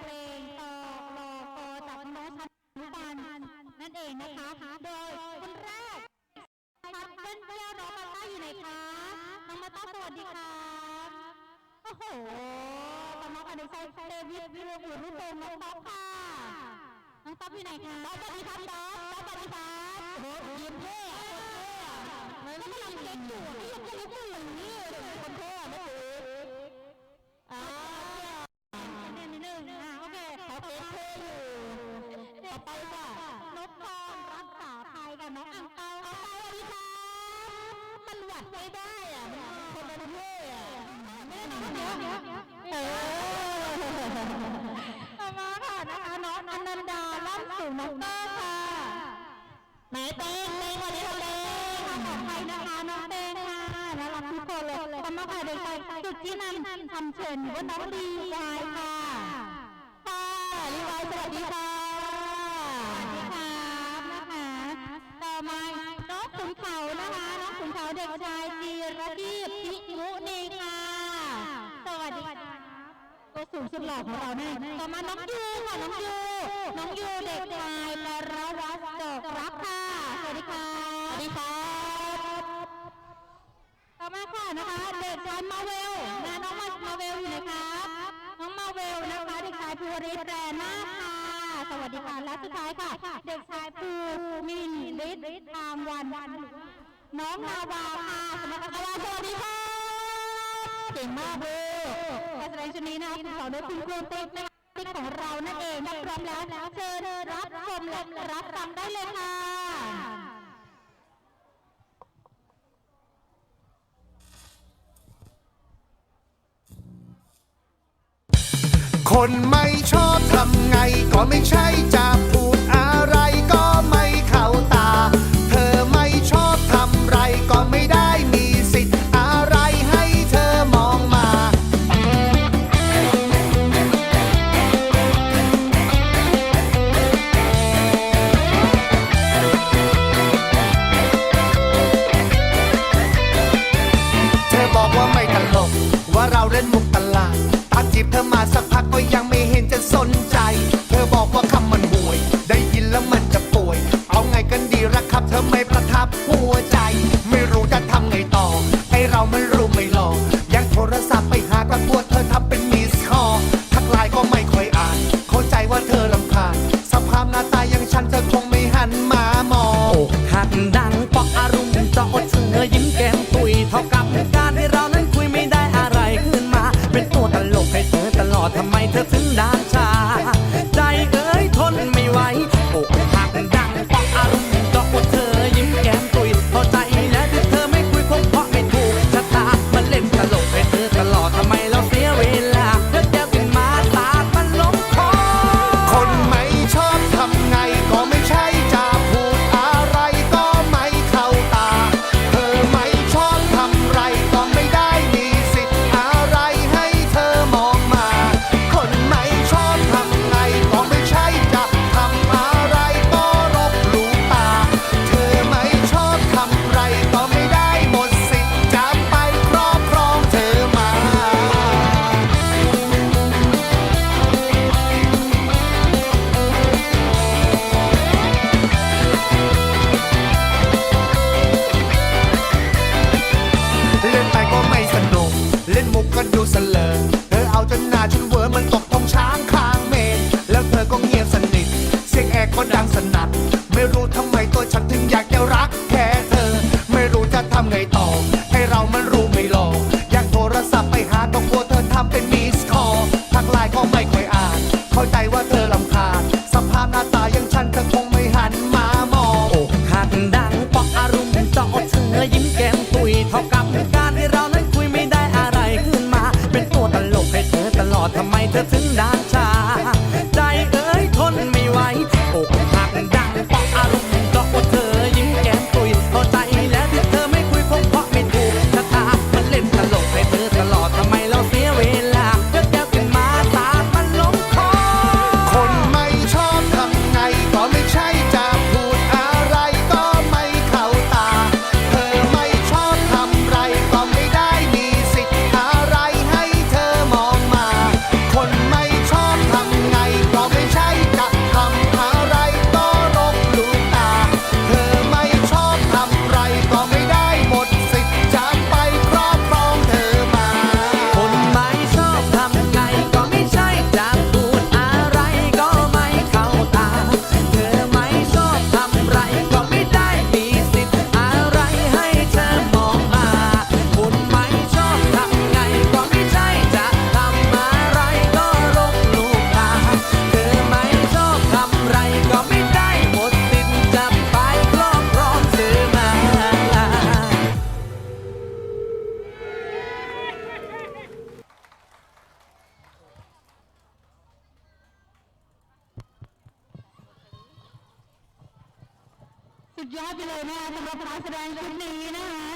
เพลงต่อรอโกจากน้องชั้นอนุบาลนั่นเองนะคะ โดยคนแรกชัดเปิ้ลเปี้ยวน้องมาต้าอยู่ไหนคะน้องมาต้าสวัสดีครับโอ้โหตอนน้องอนุชัยเดวิดวิโรจน์หรือรุ่นโตน้องต๊อบค่ะน้องต๊อบอยู่ไหนคะต๊อบสวัสดีครับต๊อบต๊อบสวัสดีครับโอ้โหยิ้มเท่อะคนเท่อะมันก็ยังเล็กอยู่ไอ้ยังเล็กอยู่อย่างนี้เลยคนเท่ไม่ถืออ่ มันหวัดไม่ได้อะมันคนมันเท่อะไม่ได้น้องเดี๋ยวเดี๋ยวเออต่อมาค่ะนะคะน้องอนันดาล่ำสู่น้องเต้ค่ะไหนเต้งเต้งวันนี้เราเต้งค่ะขอใครนะคะน้องเต้งค่ะน่ารักทุกคนเลยขอบคุณค่ะเด็กชายจุดที่นันทำเชิญว่าน้องลีวายค่ะค่ะลีวายสวัสดีค่ะ สูงสุดหล่อของเราเนี่ยต่อมาน้องยูค่ะน้องยู น้องยูเด็กชายปรวัตโจกรักค่ะ สวัสดีค่ะสวัสดีครับต่อมาค่ะนะคะ เด็กชายมาเวลนะน้องมามาเวลอยู่ไหนครับ น้องมาเวลนะคะ เด็กชายภูริศแรนาถค่ะ สวัสดีค่ะและสุดท้ายค่ะ เด็กชายภูมินฤทธิ์ทางวัน น้องนาวาค่ะสำหรับนาวาสวัสดีค่ะ เก่งมากเลยการแสดงชุดนี้นะคะขอโดยคุณครูติ๊กนะคะติ๊กของเรานั่นเองถ้าพร้อมแล้วเชิญรับชมและรับฟังได้เลยค่ะคนไม่ชอบทำไงก็ไม่ใช่จะพูด ก็ยังไม่เห็นจะสนใจ เสียงแอร์ก็ดังสนัดไม่รู้ทำ ดยอดไปเลยนะคะสำหรับการแสดงชุดนี้นะคะ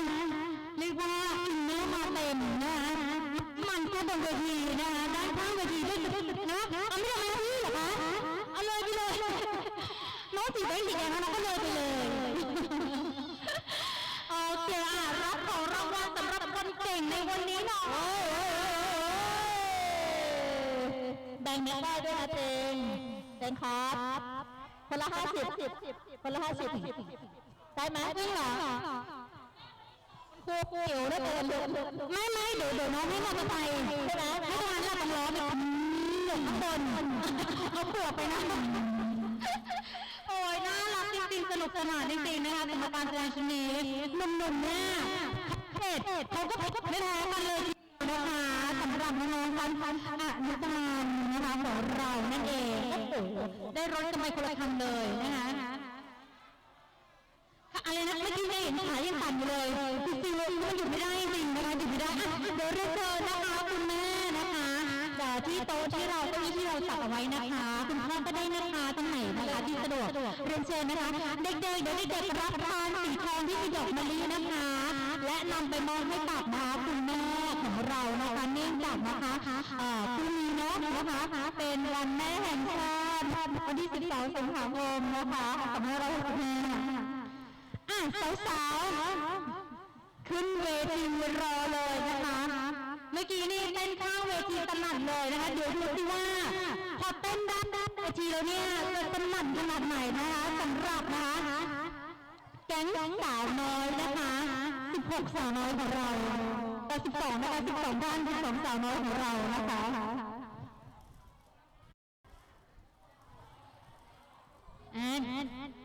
เรียกว่าอินเนอร์มาเต็มนะคะมันก็บนเวทีนะคะด้านข้างเวทีด้วยนะเอาไม่ทำไมพี่เหรอคะเอาเลยไปเลยน้องสีแดงสีแดงนะน้องก็เลยไปเลยโอเคอะรับของรางวัลสำหรับคนเก่งในวันนี้หน่อยแบ่งไม่ได้ด้วยนะเจงเจงครับ คนละห้าสิบคนละห้าสิบได้ไหมจริงเหรอครูครูเดี๋ยวได้เดินไม่ไม่เดี๋ยวเดี๋ยวน้องให้เราไปใช่ไหมไม่ทานเราต้องร้อนไปอยู่ข้างบนเอาปวกไปนะโอ้ยน่ารักจริงๆสนุกสนานจริงๆนะคะสำหรับการแสดงชุดนี้หนุ่มๆเนี่ยเผ็ดเขาก็ไม่แพ้กันเลย นะคะสำหรับน้องๆชั้นอนุบาลนะคะของเรานั่นเองโอ้โหได้รถกันไปคนละคันเลยนะคะอะไรนะเมื่อกี้เนี่ยเห็นขายังสั่นอยู่เลยจริงๆมันหยุดไม่ได้จริงนะคะหยุดไม่ได้เดี๋ยวเรียนเชิญนะคะคุณแม่นะคะจากที่โต๊ะที่เราเก้าอี้ที่เราจัดเอาไว้นะคะ คุณพ่อก็ได้นะคะตรงไหนนะคะที่สะดวกเรียนเชิญนะคะเด็กๆเดี๋ยวเด็กๆรับทานสีทองที่มีดอกมะลินะคะ นำไปมอบให้กับนะคะคุณแม่ของเรานะคะเนื่องจากนะคะเอ่อพรุ่งนี้เนาะนะคะเป็นวันแม่แห่งชาติวันที่ 12 สิงหาคมนะคะ2565อะสาวๆขึ้นเวทีรอเลยนะคะ เมื่อกี้นี่เต้นข้างเวทีสนั่นเลยนะคะ เดี๋ยวดูสิว่าพอเต้นด้านด้านเวทีแล้วเนี่ยจะสนั่นขนาดไหนนะคะสำหรับนะคะแก๊งสาวน้อยนะคะ 16สาวน้อยของเราเออ12นะคะ12ท่าน12สาวน้อยของเรานะคะอ่า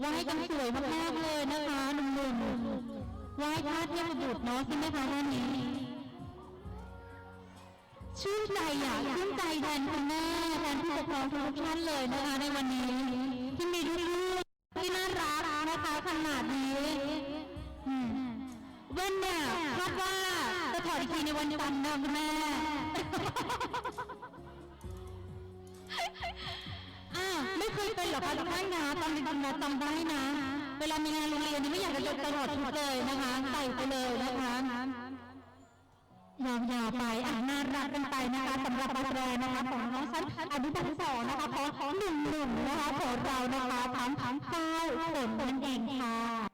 ไหว้กันสวยมากๆเลยนะคะหนุ่มๆไหว้พระเทพบุตรเนาะใช่ไหมคะวันนี้ ชื่นใจอะชื่นใจแทนคุณแม่แทนผู้ปกครองทุกท่านเลยนะคะในวันนี้ ที่มีลูกๆที่น่ารักนะคะขนาดนี้อืมเว้นเนี่ยคาดว่าจะถอดอีกทีในวันจันทร์นะคุณแม่ ไม่เคยเป็นหรอกคะทุกท่านนะตอนเด็กๆนะจำได้นะ เวลามีงานโรงเรียนนี่ไม่อยากจะยกตลอดชุดเลยนะคะใส่ไปเลยนะคะยาวๆไปอ่าน่ารักกันไปนะคะสำหรับปารแรนะคะของน้องชั้นอนุบาลสองนะคะของของหนุ่มๆนะคะของเรานะคะทั้งทั้งเก้าคนนั่นเองค่ะ